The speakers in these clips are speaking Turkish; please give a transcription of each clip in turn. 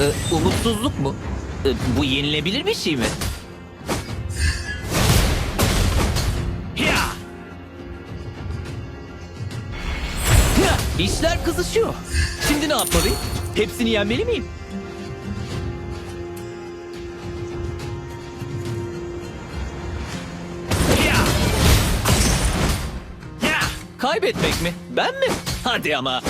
Ee, umutsuzluk mu? Ee, bu yenilebilir bir şey mi? İşler kızışıyor. Şimdi ne yapmalıyım? Hepsini yenmeli miyim? Kaybetmek mi? Ben mi? Hadi ama.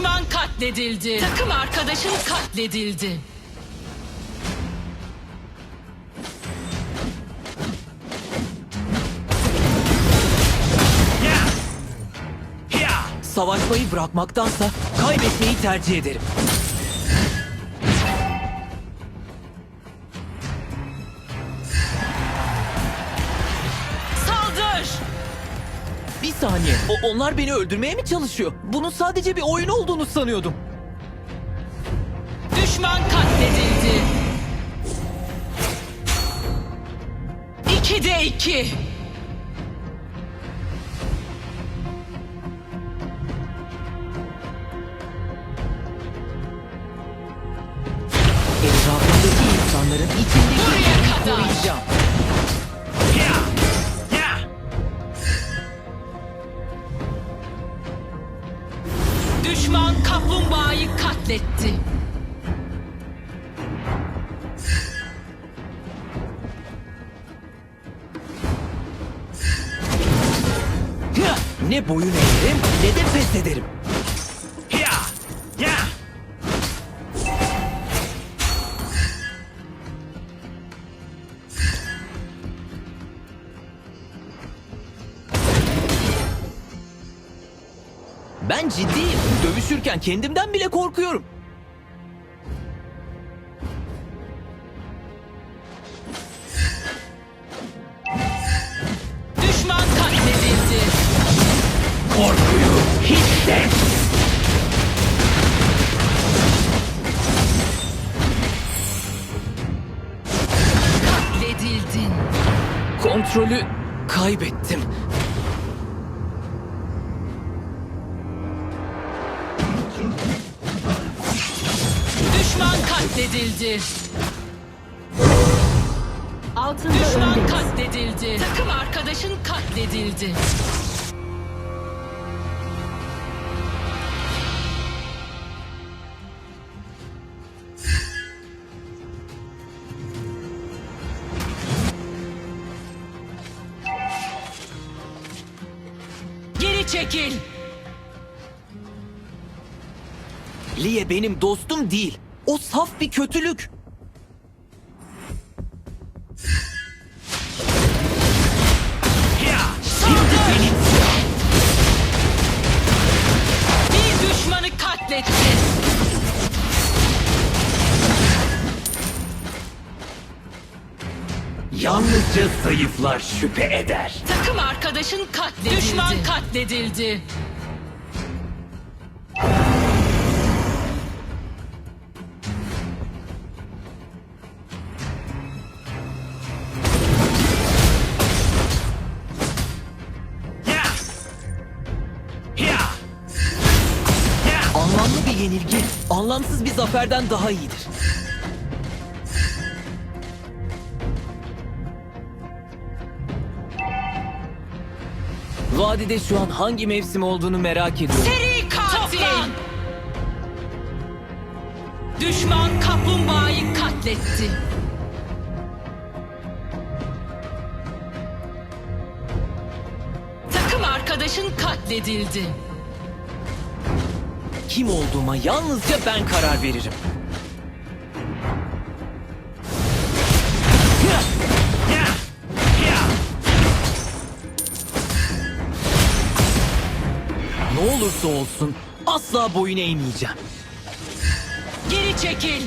Düşman katledildi. Takım arkadaşın katledildi. Savaşmayı bırakmaktansa kaybetmeyi tercih ederim. Saniye. O, onlar beni öldürmeye mi çalışıyor? Bunun sadece bir oyun olduğunu sanıyordum. Düşman katledildi. İkide iki. Etrafımdaki insanların içindeki koruyacağım. Katletti. Ne boyun eğerim ne de pes ederim. Ben ciddiyim. Dövüşürken kendimden bile korkuyorum. Düşman katledildi. Korkuyu hisset. Katledildin. Kontrolü kaybettim. Katledildi. Altında Düşman öndeyiz. katledildi. Takım arkadaşın katledildi. Geri çekil. Liye benim dostum değil. O saf bir kötülük. Saldır. Bir düşmanı katletti. Yalnızca zayıflar şüphe eder. Takım arkadaşın katledildi. Düşman katledildi. anlamsız bir zaferden daha iyidir. Vadide şu an hangi mevsim olduğunu merak ediyorum. Seri katil! Düşman kaplumbağayı katletti. Takım arkadaşın katledildi. Kim olduğuma yalnızca ben karar veririm. Ne olursa olsun asla boyun eğmeyeceğim. Geri çekil.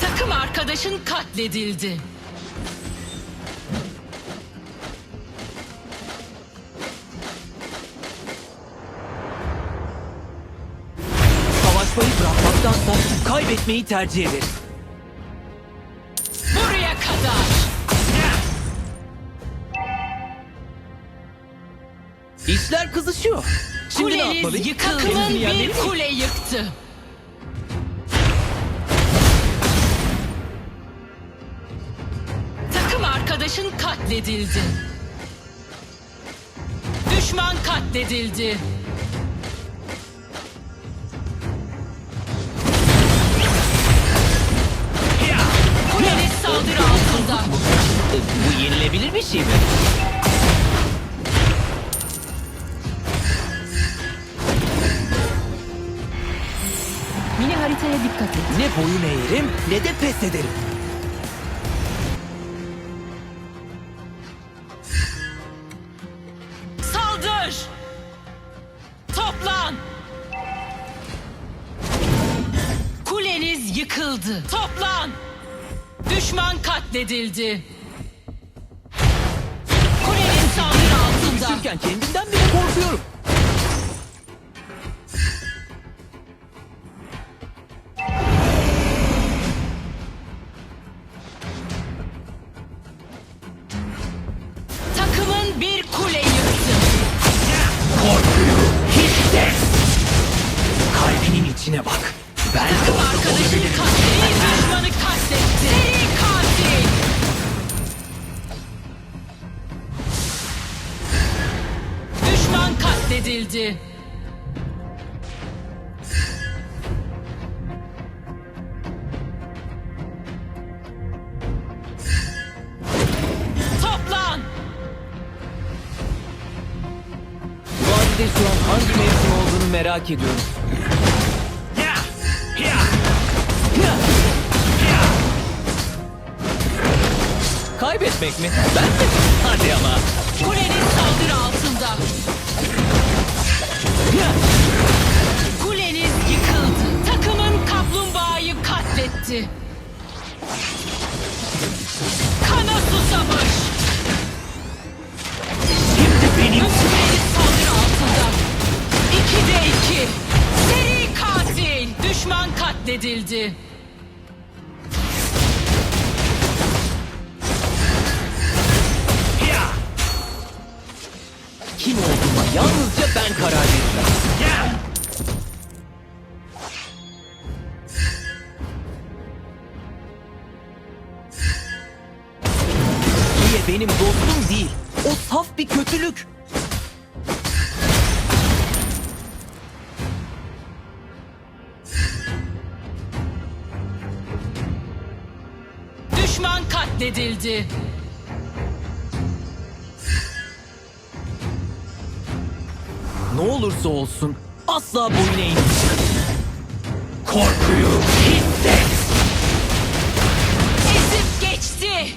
Takım arkadaşın katledildi. Kaybetmeyi tercih ederim. Buraya kadar. İşler kızışıyor. Şimdi ne Kuleniz yapmalıyım? yıkıldı. Denizin Takımın bir kule yıktı. Takım arkadaşın katledildi. Düşman katledildi. Bu yenilebilir bir şey mi? Mini haritaya dikkat et. Ne boyun eğerim ne de pes ederim. Saldır! Toplan! Kuleniz yıkıldı. Toplan! Düşman katledildi. Sürken kendimden bile korkuyorum. Takımın bir kule yıktı. Korkuyu hisset. Kalbinin içine bak. Ben Takım arkadaşın katledildi. Katledildi. Toplan! Vadide şu an hangi mevsim olduğunu merak ediyorum. Kaybetmek mi? Ben mi? Hadi ama. Kuleniz saldırı altında. Kuleniz yıkıldı. Takımın kaplumbağayı katletti. Kana susamış. Şimdi benim Kuleniz saldırı altında. İkide iki. Seri katil. Düşman katledildi. Benim dostum değil. O saf bir kötülük. Düşman katledildi. Ne olursa olsun asla boyun eğmeyeceğim. Korkuyu hisset. Ezip geçti.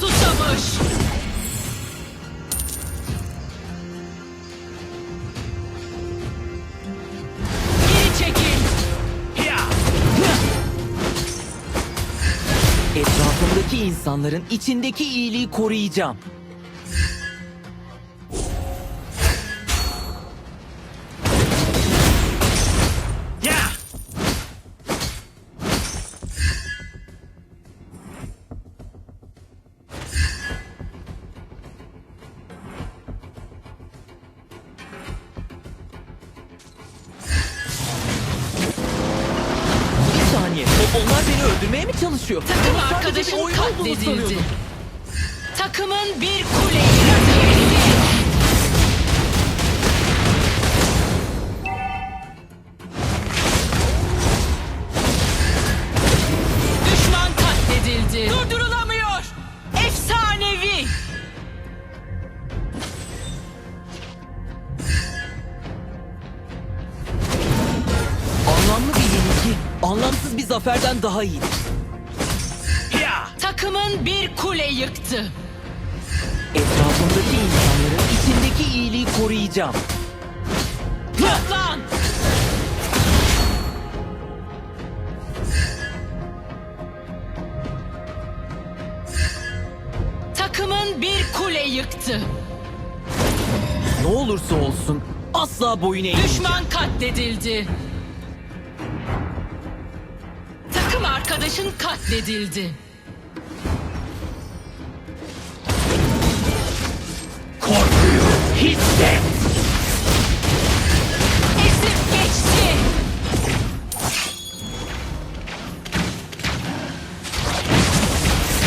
Susamış. Geri çekil. Etrafımdaki insanların içindeki iyiliği koruyacağım. Bunun sadece bir arkadaşın oyun olduğunu Takımın bir kule yıktı. Etrafımdaki insanların içindeki iyiliği koruyacağım. Toplan! Takımın bir kule yıktı. Ne olursa olsun asla boyun eğmeyeceğim. Düşman katledildi. Takım arkadaşın katledildi. Hisset. Ezip geçti.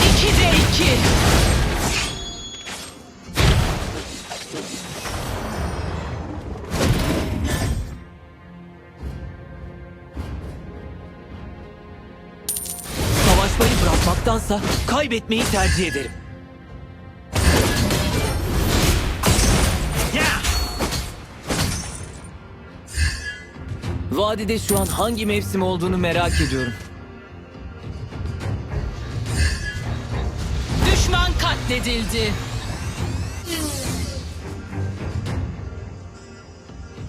İki de iki. Savaşmayı bırakmaktansa kaybetmeyi tercih ederim. Vadide şu an hangi mevsim olduğunu merak ediyorum. Düşman katledildi.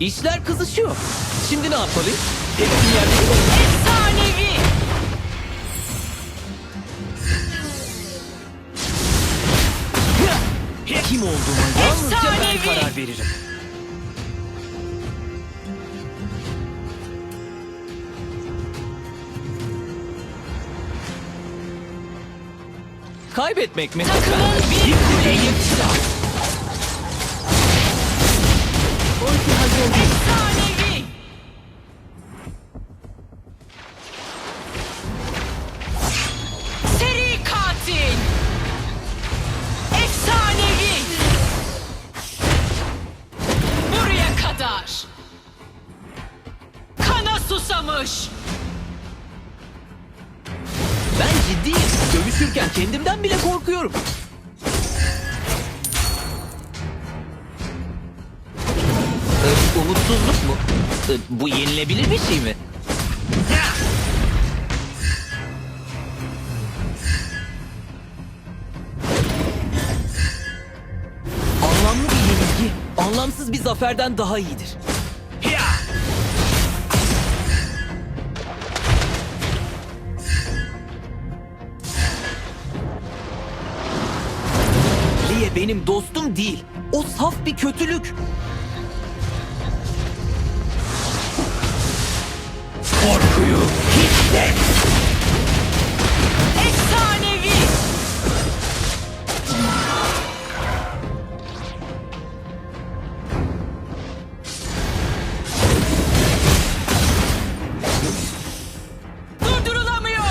İşler kızışıyor. Şimdi ne yapmalıyım? Hepsini mi? Efsanevi. Kim olduğuma yalnızca ben karar veririm. Kaybetmek mi? Takımın bir kule kendimden bile korkuyorum. Ee, umutsuzluk mu? Ee, bu yenilebilir bir şey mi? Anlamlı bir yenilgi, anlamsız bir zaferden daha iyidir. Benim dostum değil. O saf bir kötülük. Korkuyu hisset. Efsanevi. Durdurulamıyor.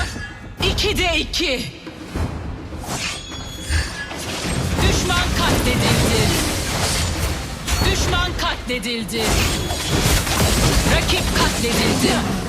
İki de iki. Katledildi. Düşman katledildi. Rakip katledildi.